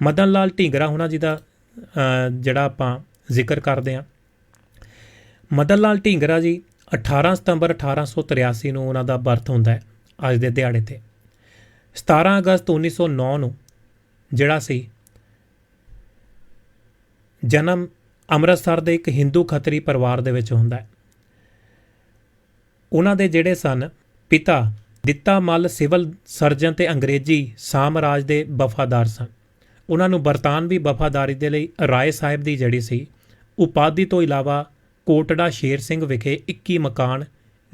ਮਦਨ ਲਾਲ ਢੀਂਗਰਾ ਉਹਨਾਂ ਜੀ ਦਾ ਜਿਹੜਾ ਆਪਾਂ ਜ਼ਿਕਰ ਕਰਦੇ ਹਾਂ। ਮਦਨ ਲਾਲ ਢੀਂਗਰਾ ਜੀ 18 ਸਤੰਬਰ 1883 ਨੂੰ ਉਹਨਾਂ ਦਾ ਬਰਥ ਹੁੰਦਾ ਹੈ, ਅੱਜ ਦੇ ਦਿਹਾੜੇ ਤੇ। 17 ਅਗਸਤ 1909 ਨੂੰ ਜਿਹੜਾ ਸੀ, ਜਨਮ ਅੰਮ੍ਰਿਤਸਰ ਦੇ ਇੱਕ ਹਿੰਦੂ ਖੱਤਰੀ ਪਰਿਵਾਰ ਦੇ ਵਿੱਚ ਹੁੰਦਾ ਹੈ। ਉਹਨਾਂ ਦੇ ਜਿਹੜੇ ਸਨ ਪਿਤਾ ਦਿੱਤਾ ਮੱਲ ਸਿਵਲ ਸਰਜਨ ਤੇ ਅੰਗਰੇਜ਼ੀ ਸਾਮਰਾਜ ਦੇ ਵਫਾਦਾਰ ਸਨ। ਉਹਨਾਂ ਨੂੰ ਬਰਤਾਨਵੀ ਵਫਾਦਾਰੀ ਦੇ ਲਈ ਰਾਏ ਸਾਹਿਬ ਦੀ ਜਿਹੜੀ ਸੀ, ਉਪਾਧੀ ਤੋਂ ਇਲਾਵਾ ਕੋਟੜਾ ਸ਼ੇਰ ਸਿੰਘ ਵਿਖੇ 21 ਮਕਾਨ,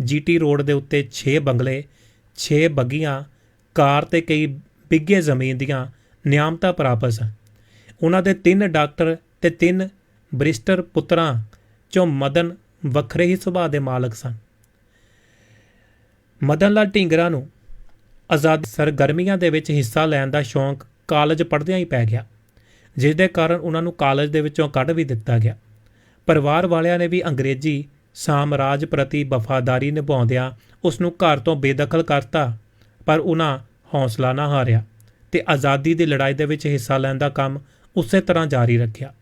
ਜੀਟੀ ਰੋਡ ਦੇ ਉੱਤੇ 6 ਬੰਗਲੇ 6 ਬੱਗੀਆਂ, ਕਾਰ ਤੇ ਕਈ ਬਿੱਗੇ ਜ਼ਮੀਨ ਦੀਆਂ ਨਿਆਮਤਾਂ ਪ੍ਰਾਪਤ ਸਨ। ਉਹਨਾਂ ਦੇ ਤਿੰਨ ਡਾਕਟਰ ਤੇ ਤਿੰਨ ਬਰਿਸਟਰ ਪੁੱਤਰਾਂ ਚੋਂ ਮਦਨ ਵੱਖਰੇ ਹੀ ਸੁਭਾਅ ਦੇ ਮਾਲਕ ਸਨ। ਮਦਨ ਲਾਲ ਢੀਂਗਰਾ ਨੂੰ ਆਜ਼ਾਦ ਸਰਗਰਮੀਆਂ ਦੇ ਵਿੱਚ ਹਿੱਸਾ ਲੈਣ ਦਾ ਸ਼ੌਂਕ ਕਾਲਜ ਪੜ੍ਹਦਿਆਂ ਹੀ ਪੈ ਗਿਆ, ਜਿਸ ਦੇ ਕਾਰਨ ਉਹਨਾਂ ਨੂੰ ਕਾਲਜ ਦੇ ਵਿੱਚੋਂ ਕੱਢ ਵੀ ਦਿੱਤਾ ਗਿਆ। ਪਰਿਵਾਰ ਵਾਲਿਆਂ ਨੇ ਵੀ ਅੰਗਰੇਜ਼ੀ ਸਾਮਰਾਜ ਪ੍ਰਤੀ ਵਫਾਦਾਰੀ ਨਿਭਾਉਂਦਿਆਂ ਉਸ ਨੂੰ ਘਰ ਤੋਂ ਬੇਦਖਲ ਕਰਤਾ, ਪਰ ਉਹਨਾਂ ਹੌਸਲਾ ਨਾ ਹਾਰਿਆ ਤੇ ਆਜ਼ਾਦੀ ਦੀ ਲੜਾਈ ਦੇ ਵਿੱਚ ਹਿੱਸਾ ਲੈਣ ਦਾ ਕੰਮ ਉਸੇ ਤਰ੍ਹਾਂ ਜਾਰੀ ਰੱਖਿਆ।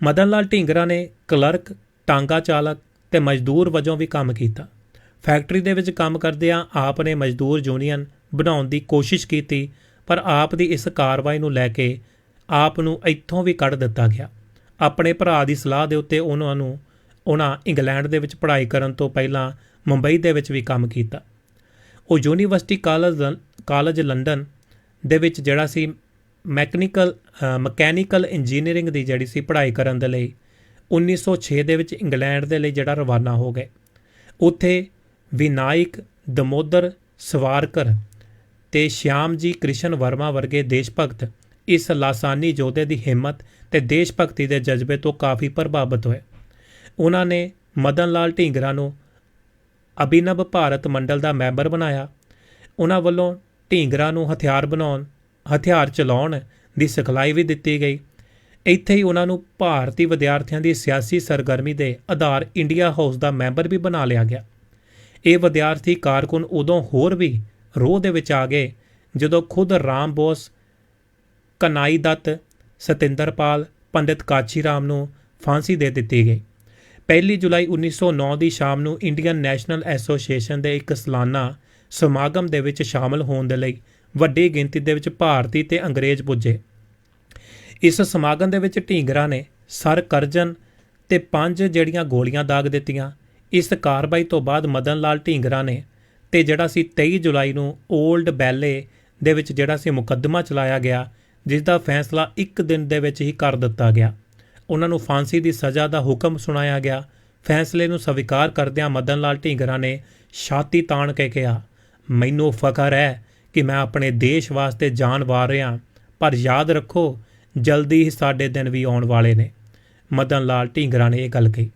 ਮਦਨ ਲਾਲ ਢੀਂਗਰਾ ਨੇ ਕਲਰਕ, ਟਾਂਗਾ ਚਾਲਕ ਤੇ ਮਜ਼ਦੂਰ ਵਜੋਂ ਵੀ ਕੰਮ ਕੀਤਾ। ਫੈਕਟਰੀ ਦੇ ਵਿੱਚ ਕੰਮ ਕਰਦਿਆਂ ਆਪ ਨੇ ਮਜ਼ਦੂਰ ਯੂਨੀਅਨ ਬਣਾਉਣ ਦੀ ਕੋਸ਼ਿਸ਼ ਕੀਤੀ ਪਰ ਆਪ ਦੀ ਇਸ ਕਾਰਵਾਈ ਨੂੰ ਲੈ ਕੇ ਆਪ ਨੂੰ ਇੱਥੋਂ ਵੀ ਕੱਢ ਦਿੱਤਾ ਗਿਆ। ਆਪਣੇ ਭਰਾ ਦੀ ਸਲਾਹ ਦੇ ਉੱਤੇ ਉਹਨਾਂ ਨੂੰ, ਉਹਨਾਂ ਇੰਗਲੈਂਡ ਦੇ ਵਿੱਚ ਪੜ੍ਹਾਈ ਕਰਨ ਤੋਂ ਪਹਿਲਾਂ ਮੁੰਬਈ ਦੇ ਵਿੱਚ ਵੀ ਕੰਮ ਕੀਤਾ। ਉਹ ਯੂਨੀਵਰਸਿਟੀ ਕਾਲਜ ਕਾਲਜ ਲੰਡਨ ਦੇ ਵਿੱਚ ਜਿਹੜਾ ਸੀ ਮੈਕਨੀਕਲ ਮਕੈਨੀਕਲ ਇੰਜੀਨੀਅਰਿੰਗ ਦੀ ਜਿਹੜੀ ਸੀ ਪੜ੍ਹਾਈ ਕਰਨ ਦੇ ਲਈ 1906 ਦੇ ਵਿੱਚ ਇੰਗਲੈਂਡ ਦੇ ਲਈ ਜਿਹੜਾ ਰਵਾਨਾ ਹੋ ਗਏ। ਉੱਥੇ ਵਿਨਾਇਕ ਦਮੋਦਰ ਸਵਾਰਕਰ ਤੇ ਸ਼ਿਆਮਜੀ ਕ੍ਰਿਸ਼ਨ ਵਰਮਾ ਵਰਗੇ ਦੇਸ਼ ਭਗਤ ਇਸ ਲਾਸਾਨੀ ਯੋਧੇ ਦੀ ਹਿੰਮਤ ਤੇ ਦੇਸ਼ ਭਗਤੀ ਦੇ ਜਜ਼ਬੇ ਤੋਂ ਕਾਫੀ ਪ੍ਰਭਾਵਿਤ ਹੋਏ। ਉਹਨਾਂ ਨੇ ਮਦਨ ਲਾਲ ਢੀਂਗਰਾ ਨੂੰ ਅਭਿਨਵ ਭਾਰਤ ਮੰਡਲ ਦਾ ਮੈਂਬਰ ਬਣਾਇਆ। ਉਹਨਾਂ ਵੱਲੋਂ ਢੀਂਗਰਾ ਨੂੰ ਹਥਿਆਰ ਬਣਾਉਣ, ਹਥਿਆਰ ਚਲਾਉਣ ਦੀ ਸਿਖਲਾਈ ਵੀ ਦਿੱਤੀ ਗਈ। ਇੱਥੇ ਹੀ ਉਹਨਾਂ ਨੂੰ ਭਾਰਤੀ ਵਿਦਿਆਰਥੀਆਂ ਦੀ ਸਿਆਸੀ ਸਰਗਰਮੀ ਦੇ ਆਧਾਰ ਇੰਡੀਆ ਹਾਊਸ ਦਾ ਮੈਂਬਰ ਵੀ ਬਣਾ ਲਿਆ ਗਿਆ। ਇਹ ਵਿਦਿਆਰਥੀ ਕਾਰਕੁਨ ਉਦੋਂ ਹੋਰ ਵੀ ਰੋਹ ਦੇ ਵਿੱਚ ਆ ਗਏ, ਜਦੋਂ ਖੁਦ ਰਾਮ ਬੋਸ ਕਨਾਈ ਦੱਤ, ਸਤਿੰਦਰਪਾਲ, ਪੰਡਿਤ ਕਾਚੀ ਰਾਮ ਨੂੰ ਫਾਂਸੀ ਦੇ ਦਿੱਤੀ ਗਈ। 1 ਜੁਲਾਈ 1909 ਦੀ ਸ਼ਾਮ ਨੂੰ ਇੰਡੀਅਨ ਨੈਸ਼ਨਲ ਐਸੋਸੀਏਸ਼ਨ ਦੇ ਇੱਕ ਸਾਲਾਨਾ ਸਮਾਗਮ ਦੇ ਵਿੱਚ ਸ਼ਾਮਲ ਹੋਣ ਦੇ ਲਈ ਵੱਡੀ ਗਿਣਤੀ ਦੇ ਵਿੱਚ ਭਾਰਤੀ ਤੇ ਅੰਗਰੇਜ਼ ਪੁੱਜੇ। ਇਸ ਸਮਾਗਮ ਦੇ ਵਿੱਚ ਢੀਂਗਰਾ ਨੇ ਸਰ ਕਰਜਨ ਤੇ ਪੰਜ ਜਿਹੜੀਆਂ ਗੋਲੀਆਂ ਦਾਗ ਦਿੱਤੀਆਂ, ਇਸ ਕਾਰਵਾਈ ਤੋਂ ਬਾਅਦ ਮਦਨ ਲਾਲ ਢੀਂਗਰਾ ਨੇ ਤੇ ਜਿਹੜਾ ਸੀ 23 ਜੁਲਾਈ ਨੂੰ 올ਡ ਬੈਲੇ ਦੇ ਵਿੱਚ ਜਿਹੜਾ ਸੀ ਮੁਕੱਦਮਾ ਚਲਾਇਆ ਗਿਆ ਜਿਸ ਦਾ ਫੈਸਲਾ ਇੱਕ ਦਿਨ ਦੇ ਵਿੱਚ ਹੀ ਕਰ ਦਿੱਤਾ ਗਿਆ। ਉਹਨਾਂ ਨੂੰ ਫਾਂਸੀ ਦੀ ਸਜ਼ਾ ਦਾ ਹੁਕਮ ਸੁਣਾਇਆ ਗਿਆ। ਫੈਸਲੇ ਨੂੰ ਸਵੀਕਾਰ ਕਰਦਿਆਂ ਮਦਨ ਲਾਲ ਢੀਂਗਰਾ ਨੇ ਛਾਤੀ ਤਾਣ ਕੇ ਕਿਹਾ, ਮੈਨੂੰ ਫਖਰ ਹੈ ਕਿ ਮੈਂ ਆਪਣੇ ਦੇਸ਼ ਵਾਸਤੇ ਜਾਨ ਵਾਰ ਰਿਹਾ, ਪਰ ਯਾਦ ਰੱਖੋ, ਜਲਦੀ ਹੀ ਸਾਡੇ ਦਿਨ ਵੀ ਆਉਣ ਵਾਲੇ ਨੇ। ਮਦਨ ਲਾਲ ਢੀਂਗਰਾ ਨੇ ਇਹ ਗੱਲ ਕਹੀ।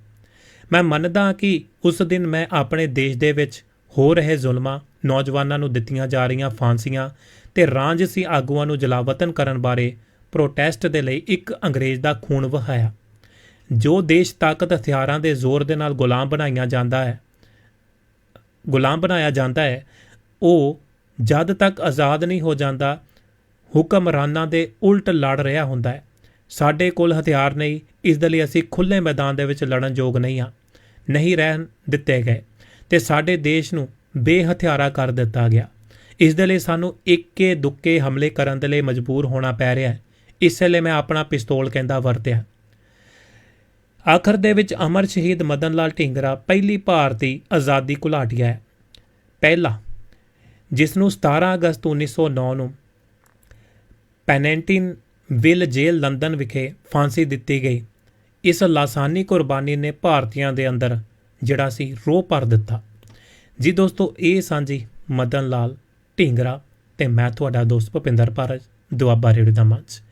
ਮੈਂ ਮੰਨਦਾ ਕਿ ਉਸ ਦਿਨ ਮੈਂ ਆਪਣੇ ਦੇਸ਼ ਦੇ ਵਿੱਚ ਹੋ ਰਹੇ ਜ਼ੁਲਮਾਂ ਨੌਜਵਾਨਾਂ ਨੂੰ ਦਿੱਤੀਆਂ ਜਾ ਰਹੀਆਂ ਫਾਂਸੀਆਂ ਤੇ ਰਾਂਝਸੀ ਆਗੂਆਂ ਨੂੰ ਜਲਾਵਤਨ ਕਰਨ ਬਾਰੇ ਪ੍ਰੋਟੈਸਟ ਦੇ ਲਈ ਇੱਕ ਅੰਗਰੇਜ਼ ਦਾ ਖੂਨ ਵਹਾਇਆ। ਜੋ ਦੇਸ਼ ਤਾਕਤ ਹਥਿਆਰਾਂ ਦੇ ਜ਼ੋਰ ਦੇ ਨਾਲ ਗੁਲਾਮ ਬਣਾਈਆਂ ਜਾਂਦਾ ਹੈ, ਗੁਲਾਮ ਬਣਾਇਆ ਜਾਂਦਾ ਹੈ, ਉਹ ਜਦ ਤੱਕ ਆਜ਼ਾਦ ਨਹੀਂ ਹੋ ਜਾਂਦਾ, ਹੁਕਮਰਾਨਾਂ ਦੇ ਉਲਟ ਲੜ ਰਿਹਾ ਹੁੰਦਾ ਹੈ। ਸਾਡੇ ਕੋਲ ਹਥਿਆਰ ਨਹੀਂ, ਇਸ ਦੇ ਲਈ ਅਸੀਂ ਖੁੱਲੇ ਮੈਦਾਨ ਦੇ ਵਿੱਚ ਲੜਨ ਯੋਗ ਨਹੀਂ ਹਾਂ, ਨਹੀਂ ਰਹਿਣ ਦਿੱਤੇ ਗਏ। ਤੇ ਸਾਡੇ ਦੇਸ਼ ਨੂੰ ਬੇਹਥਿਆਰਾ ਕਰ ਦਿੱਤਾ ਗਿਆ। ਇਸ ਦੇ ਲਈ ਸਾਨੂੰ ਇੱਕੇ ਦੁੱਕੇ ਹਮਲੇ ਕਰਨ ਦੇ ਲਈ ਮਜਬੂਰ ਹੋਣਾ ਪੈ ਰਿਹਾ ਹੈ। ਇਸੇ ਲਈ ਮੈਂ ਆਪਣਾ ਪਿਸਤੌਲ ਕਹਿੰਦਾ ਵਰਤਿਆ। ਆਖਰ ਦੇ ਵਿੱਚ ਅਮਰ ਸ਼ਹੀਦ ਮਦਨ ਲਾਲ ਢਿੰਗਰਾ ਪਹਿਲੀ ਭਾਰਤੀ ਆਜ਼ਾਦੀ ਘੁਲਾਟੀਆ ਹੈ। ਪਹਿਲਾ, ਜਿਸ ਨੂੰ 17 ਅਗਸਤ 1909 ਨੂੰ ਪੈਨੈਂਟਿਨ ਵਿਲ ਜੇਲ੍ਹ ਲੰਡਨ ਵਿਖੇ ਫਾਂਸੀ ਦਿੱਤੀ ਗਈ। ਇਸ ਲਾਸਾਨੀ ਕੁਰਬਾਨੀ ਨੇ ਭਾਰਤੀਆਂ ਦੇ ਅੰਦਰ ਜਿਹੜਾ ਸੀ ਰੋਹ ਭਰ ਦਿੱਤਾ। ਜੀ ਦੋਸਤੋ, ਇਹ ਸਾਂਝੀ ਮਦਨ ਲਾਲ ਢੀਂਗਰਾ ਤੇ ਮੈਂ ਤੁਹਾਡਾ ਦੋਸਤ ਭੁਪਿੰਦਰ ਭਾਰਜ, ਦੁਆਬਾ ਰੇਡੀਓ ਦਾ ਮੰਚ।